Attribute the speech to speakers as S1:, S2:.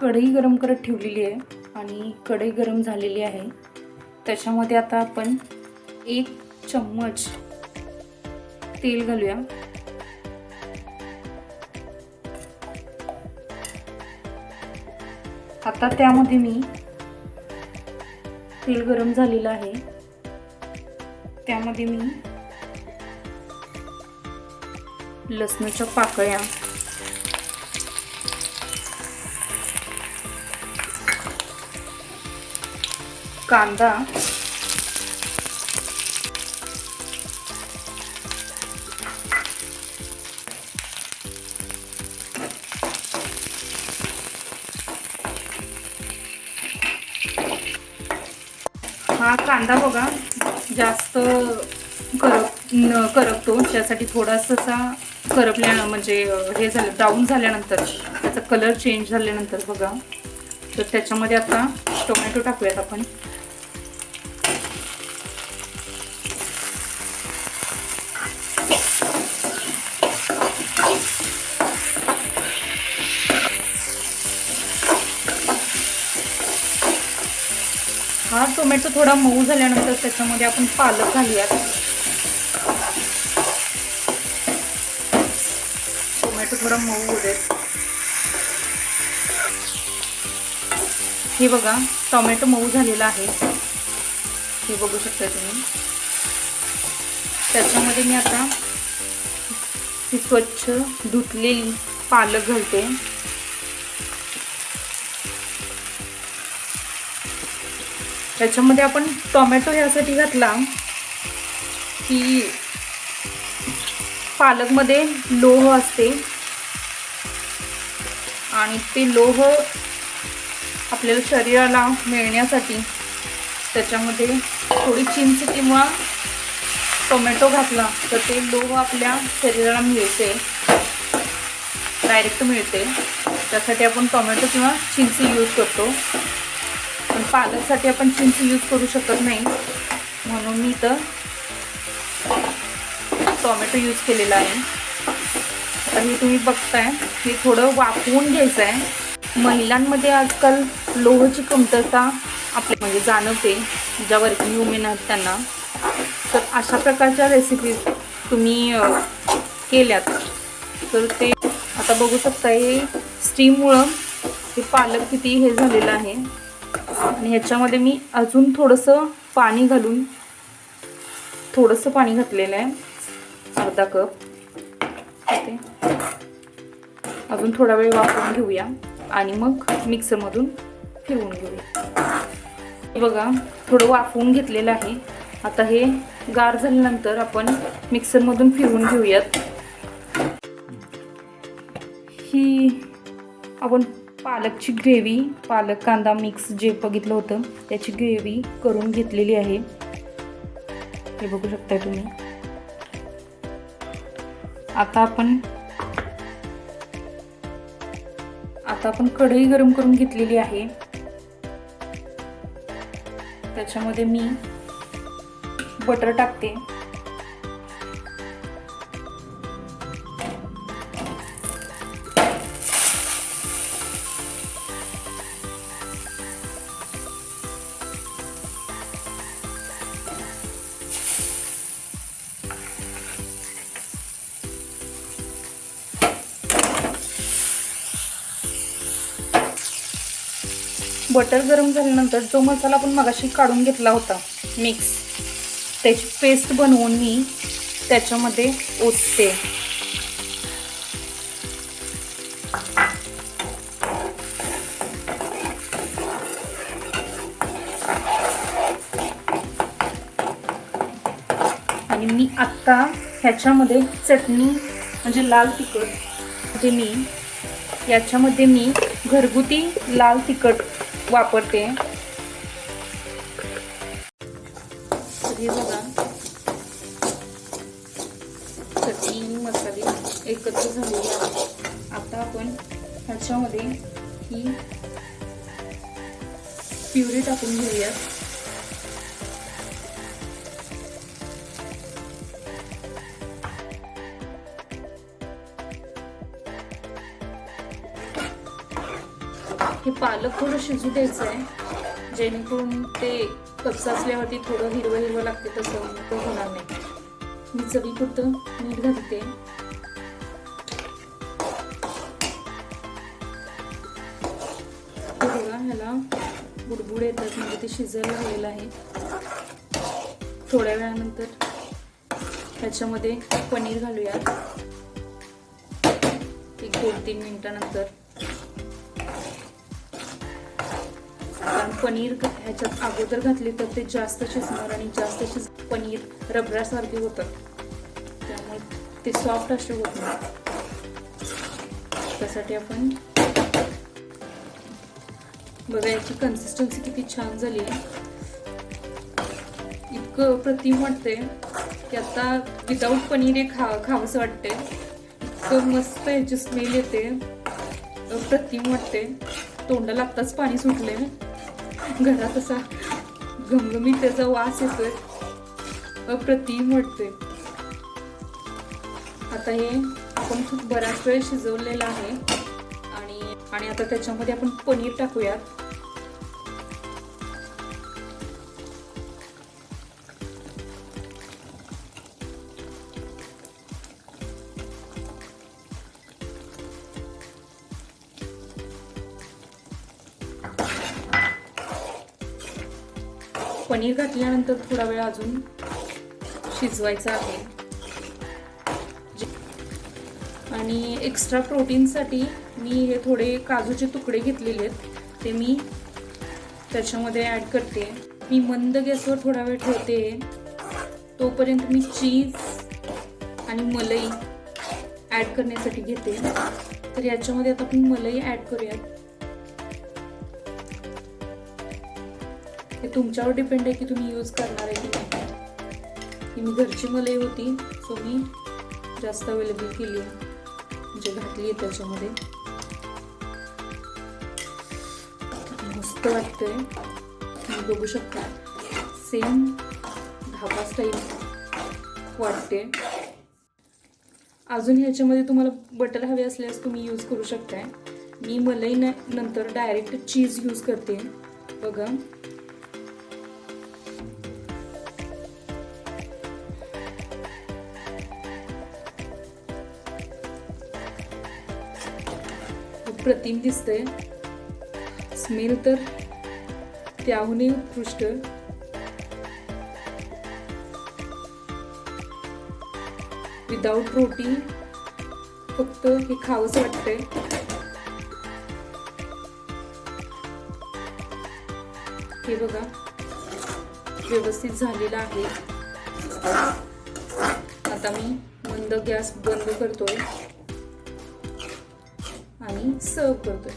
S1: कढई गरम करत ठेवलेली आहे आणि कढई गरम झालेली आहे. त्याच्यामध्ये आता आपण एक चम्मच तेल घालूया. आता त्यामध्ये मी तेल गरम झालेलं आहे. त्यामध्ये मी लसणाच्या पाकळ्या कांदा. हा कांदा बघा जास्त करप न करपतो. त्यासाठी थोडासा करपल्या म्हणजे हे झालं ब्राऊन झाल्यानंतर त्याचा कलर चेंज झाल्यानंतर बघा. तर त्याच्यामध्ये आता टोमॅटो टाकूयात आपण. हा टोमॅटो थोडा मऊ झाल्यानंतर त्याच्यामध्ये आपण पालक घालूयात. टोमॅटो थोडा मऊ होऊ देत. हे बघा टोमॅटो मऊ झालेला आहे. हे बघू शकता तुम्ही. त्याच्यामध्ये मी आता ही स्वच्छ धुतलेली पालक घालते. त्याच्यामध्ये आपण टोमॅटो ह्यासाठी घातला की पालकमध्ये लोह असते. आणि ते लोह आपल्याला शरीराला मिळण्यासाठी त्याच्यामध्ये थोडी चिंच किंवा टोमॅटो घातला तर ते लोह आपल्या शरीराला मिळते. डायरेक्ट मिळते. त्यासाठी आपण टोमॅटो किंवा चिंच यूज करतो. पालकसाठी आपण चिंच यूज करू शकत नाही. म्हणून मी तर टोमॅटो यूज केलेला आहे. आता हे तुम्ही बघताय हे थोडं वाफवून घ्यायचं आहे महिलांमध्ये आजकाल लोहची कमतरता आपली म्हणजे जाणवते. ज्या वर्किंग वुमेन आहेत त्यांना. तर अशा प्रकारच्या रेसिपीज तुम्ही केल्यात. तर ते आता बघू शकता हे स्टीममुळं हे पालक किती हे झालेलं आहे. आणि ह्याच्यामध्ये मी अजून थोडंसं पाणी घालून थोडंसं पाणी घातलेलं आहे. अर्धा कप. ते अजून थोडा वेळ वापरून घेऊया. आणि मग मिक्सरमधून फिरवून घेऊया. बघा थोडं वाफवून घेतलेलं आहे. आता हे गार झाल्यानंतर आपण मिक्सरमधून फिरवून घेऊयात. ही आपण पालकची ग्रेव्ही पालक कांदा मिक्स जे बघितलं होतं त्याची ग्रेव्ही करून घेतलेली आहे. हे बघू शकताय तुम्ही. आता आपण आता आपण कढई गरम करून घेतलेली आहे. त्याच्यामध्ये मी बटर टाकते. बटर गरम झाल्यानंतर जो मसाला आपण मगाशी काढून घेतला होता मिक्स त्याची पेस्ट बनवून मी त्याच्यामध्ये ओतते. आणि मी आत्ता ह्याच्यामध्ये चटणी म्हणजे लाल तिखट जे मी याच्यामध्ये मी घरगुती लाल तिखट वापरते. हे बघा. चटणी मसाले एकत्र झालेले आहेत. आता आपण ह्याच्यामध्ये ही प्युरी टाकून घेऊयात. हे पालक थोडं शिजू द्यायचं आहे. जेणेकरून ते कपसासल्यावरती असल्यावरती थोडं हिरवं हिरवं लागते तसं तो होणार नाही. मी चवीपुरतं मीठ घालते. बघा ह्याला बुडबुड येतात म्हणजे ते शिजायला राहिलेलं आहे. थोड्या वेळानंतर ह्याच्यामध्ये पनीर घालूया एक दोन तीन मिनिटानंतर. कारण पनीर ह्याच्यात अगोदर घातले तर ते जास्त शिजणार आणि जास्त शिज पनीर रबरासारखे होतं. त्यामुळे ते सॉफ्ट असे होत नाही. त्यासाठी आपण बघा याची कन्सिस्टन्सी किती छान झाली. आहे इतकं प्रतिम वाटते की आता विदाऊट पनीर हे खा खावंसं वाटते इतकं मस्त याची स्मेल येते. प्रतिम वाटते तोंडाला आत्ताच पाणी सुटले घरात असा घमघमीत त्याचा वास येतोय. अप्रतिम वाटते आता हे आपण खूप बराच वेळ शिजवलेलं आहे. आणि आणि आता त्याच्यामध्ये आपण पनीर टाकूयात. पनीर घातल्यानंतर थोडा वेळ अजून शिजवायचं आहे. आणि एक्स्ट्रा प्रोटीनसाठी मी हे थोडे काजूचे तुकडे घेतलेले आहेत. ते मी त्याच्यामध्ये ॲड करते. मी मंद गॅसवर थोडा वेळ ठेवते. तोपर्यंत मी चीज आणि मलाई ॲड करण्यासाठी घेते. तर याच्यामध्ये आता आपण मलाई ॲड करूयात. हे तुमच्यावर डिपेंड आहे की तुम्ही यूज करणार आहे की नाही. ही मी घरची मलई होती सो मी जास्त अवेलेबल केली आहे. म्हणजे घातली आहे त्याच्यामध्ये. मस्त वाटतंय. तुम्ही बघू शकता. सेम धाबा स्टाईल वाटते अजून ह्याच्यामध्ये तुम्हाला बटर हवे असल्यास तुम्ही यूज करू शकताय. मी मलाई नंतर डायरेक्ट चीज यूज करते. बघा. अप्रतिम दिसतंय. स्मेल तर त्याहूनही उत्कृष्ट. विदाऊट रोटी फक्त हे खावंच वाटतंय. हे बघा व्यवस्थित झालेलं आहे. आता मी मंद गॅस बंद करतोय. आणि सर्व करतोय.